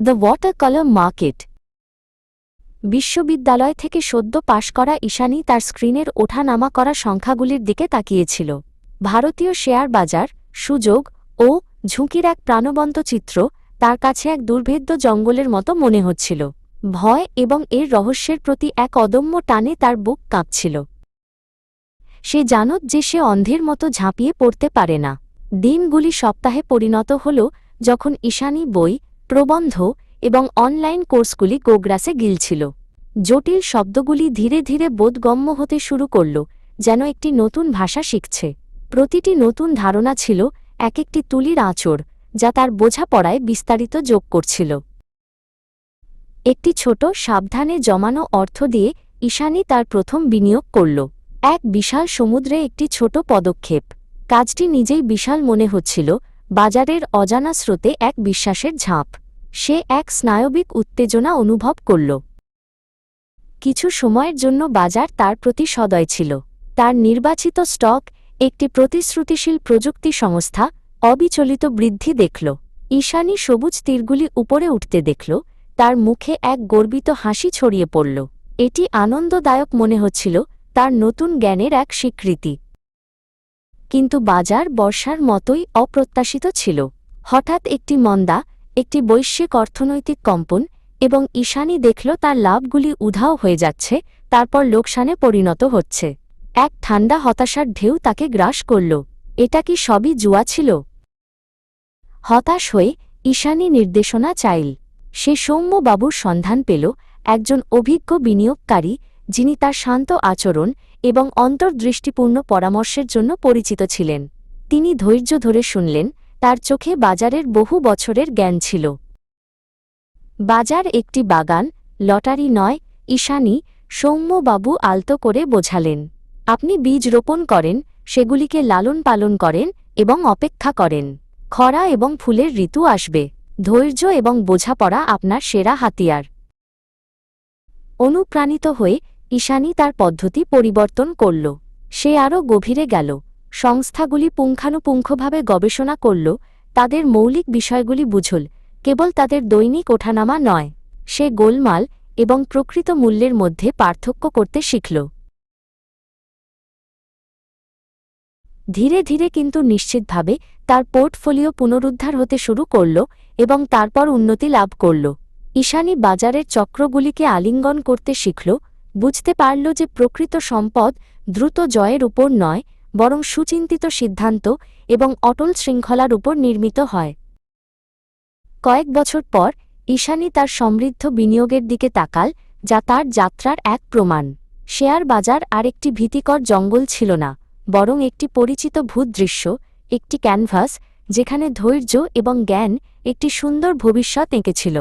The water colour market বিশ্ববিদ্যালয় থেকে সদ্য পাশ করা ঈশানী তার স্ক্রিনের ওঠানামা করা সংখ্যাগুলির দিকে তাকিয়েছিল। ভারতীয় শেয়ার বাজার, সুযোগ ও ঝুঁকির এক প্রাণবন্ত চিত্র তার কাছে এক দুর্ভেদ্য জঙ্গলের মতো মনে হচ্ছিল। ভয় এবং এর রহস্যের প্রতি এক অদম্য টানে তার বুক কাঁপছিল। সে জানত যে সে অন্ধের মতো ঝাঁপিয়ে পড়তে পারে না। দিনগুলি সপ্তাহে পরিণত হল যখন ঈশানী বই প্রবন্ধ এবং অনলাইন কোর্সগুলি গোগ্রাসে গিলছিল। জটিল শব্দগুলি ধীরে ধীরে বোধগম্য হতে শুরু করল, যেন একটি নতুন ভাষা শিখছে। প্রতিটি নতুন ধারণা ছিল এক একটি তুলির আঁচড়, যা তার বোঝাপড়ায় বিস্তারিত যোগ করছিল। একটি ছোট, সাবধানে জমানো অর্থ দিয়ে ঈশানী তার প্রথম বিনিয়োগ করল। এক বিশাল সমুদ্রে একটি ছোট পদক্ষেপ। কাজটি নিজেই বিশাল মনে হচ্ছিল বাজারের অজানা স্রোতে এক বিশ্বাসের ঝাঁপ। সে এক স্নায়বিক উত্তেজনা অনুভব করল। কিছু সময়ের জন্য বাজার তার প্রতি সদয় ছিল। তার নির্বাচিত স্টক, একটি প্রতিশ্রুতিশীল প্রযুক্তি সংস্থা, অবিচলিত বৃদ্ধি দেখল। ঈশানী সবুজ তীরগুলি উপরে উঠতে দেখল। তার মুখে এক গর্বিত হাসি ছড়িয়ে পড়ল। এটি আনন্দদায়ক মনে হচ্ছিল, তার নতুন জ্ঞানের এক স্বীকৃতি। কিন্তু বাজার বর্ষার মতোই অপ্রত্যাশিত ছিল। হঠাৎ একটি মন্দা, একটি বৈশ্বিক অর্থনৈতিক কম্পন এবং ঈশানী দেখল তার লাভগুলি উধাও হয়ে যাচ্ছে, তারপর লোকসানে পরিণত হচ্ছে। এক ঠান্ডা হতাশার ঢেউ তাকে গ্রাস করল। এটা কি সবই জুয়া ছিল? হতাশ হয়ে ঈশানী নির্দেশনা চাইল। সে সৌম্যবাবুর সন্ধান পেল, একজন অভিজ্ঞ বিনিয়োগকারী, যিনি তার শান্ত আচরণ এবং অন্তর্দৃষ্টিপূর্ণ পরামর্শের জন্য পরিচিত ছিলেন। তিনি ধৈর্য ধরে শুনলেন, তার চোখে বাজারের বহু বছরের জ্ঞান ছিল। বাজার একটি বাগান, লটারি নয়, ঈশানী, সৌম্যবাবু আলতো করে বোঝালেন। আপনি বীজ রোপণ করেন, সেগুলিকে লালন পালন করেন এবং অপেক্ষা করেন। খরা এবং ফুলের ঋতু আসবে। ধৈর্য এবং বোঝাপড়া আপনার সেরা হাতিয়ার। অনুপ্রাণিত হয়ে ঈশানী তার পদ্ধতি পরিবর্তন করল। সে আরও গভীরে গেল। সংস্থাগুলি পুঙ্খানুপুঙ্খভাবে গবেষণা করল। তাদের মৌলিক বিষয়গুলি বুঝল। কেবল তাদের দৈনিক ওঠানামা নয়। সে গোলমাল এবং প্রকৃত মূল্যের মধ্যে পার্থক্য করতে শিখল। ধীরে ধীরে কিন্তু নিশ্চিতভাবে তার পোর্টফোলিও পুনরুদ্ধার হতে শুরু করল এবং তারপর উন্নতি লাভ করল। ঈশানী বাজারের চক্রগুলিকে আলিঙ্গন করতে শিখল বুঝতে পারল যে প্রকৃত সম্পদ দ্রুত জয়ের উপর নয়, বরং সুচিন্তিত সিদ্ধান্ত এবং অটল শৃঙ্খলার উপর নির্মিত হয়। কয়েক বছর পর, ঈশানী তার সমৃদ্ধ বিনিয়োগের দিকে তাকাল, যা তার যাত্রার এক প্রমাণ। শেয়ার বাজার আর একটি ভীতিকর জঙ্গল ছিল না, বরং একটি পরিচিত ভূদৃশ্য একটি ক্যানভাস, যেখানে ধৈর্য এবং জ্ঞান একটি সুন্দর ভবিষ্যৎ এঁকেছিল।